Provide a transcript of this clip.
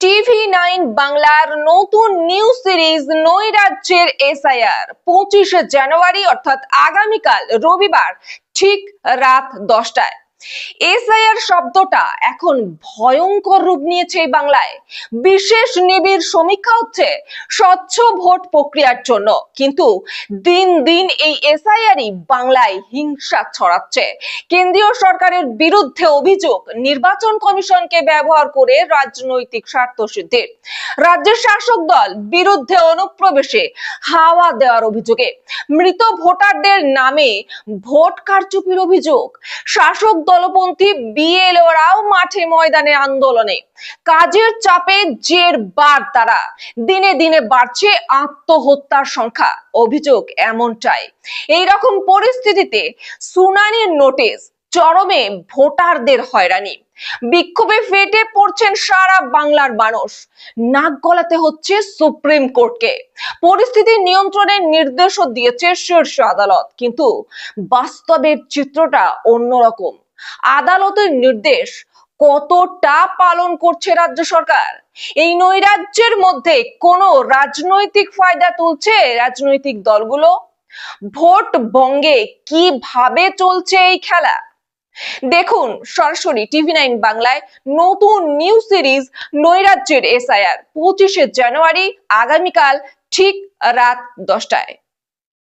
TV nine বাংলার নতুন news series নৈরাজ্যের SIR. পঁচিশে জানুয়ারি, অর্থাৎ আগামীকাল রবিবার, ঠিক রাত দশটায়। এসআইআর শব্দটা এখন ভয়ঙ্কর রূপ নিয়েছে এই বাংলায়। বিশেষ নিবিড় সমীক্ষা হচ্ছে স্বচ্ছ ভোট প্রক্রিয়ার জন্য। কিন্তু দিন দিন এই এসআইআরই বাংলায় হিংসা ছড়াচ্ছে। কেন্দ্রীয় সরকারের বিরুদ্ধে অভিযোগ, নির্বাচন কমিশনকে ব্যবহার করে রাজনৈতিক স্বার্থ সিদ্ধির। রাজ্যের শাসক দল বিরুদ্ধে অনুপ্রবেশে হাওয়া দেওয়ার অভিযোগে। মৃত ভোটারদের নামে ভোট কারচুপির অভিযোগ। শাসক দলপন্থী বিএলওরাও মাঠে ময়দানে আন্দোলনে। কাজের চাপে জের বার তারা। দিনে দিনে বাড়ছে আত্মহত্যার সংখ্যা। অভিযোগ এমনটাই। এই রকম পরিস্থিতিতে শুনানির নোটিশ চরমে ভোটারদের হয়রানি। বিক্ষোভে ফেটে পড়ছেন সারা বাংলার মানুষ। নাক গলাতে হচ্ছে সুপ্রিম কোর্টকে। পরিস্থিতি নিয়ন্ত্রণের নির্দেশও দিয়েছে শীর্ষ আদালত। কিন্তু বাস্তবের চিত্রটা অন্যরকম। আদালতের নির্দেশ কতটা পালন করছে রাজ্য সরকার? এই নৈরাজ্যের মধ্যে কোন রাজনৈতিক ফায়দা তুলছে রাজনৈতিক দলগুলো? ভোট বঙ্গে কীভাবে চলছে এই খেলা? দেখুন, সরাসরি টিভি নাইন বাংলায় নতুন নিউ সিরিজ নৈরাজ্যের এসআইআর, পঁচিশে জানুয়ারি, আগামীকাল ঠিক রাত দশটায়।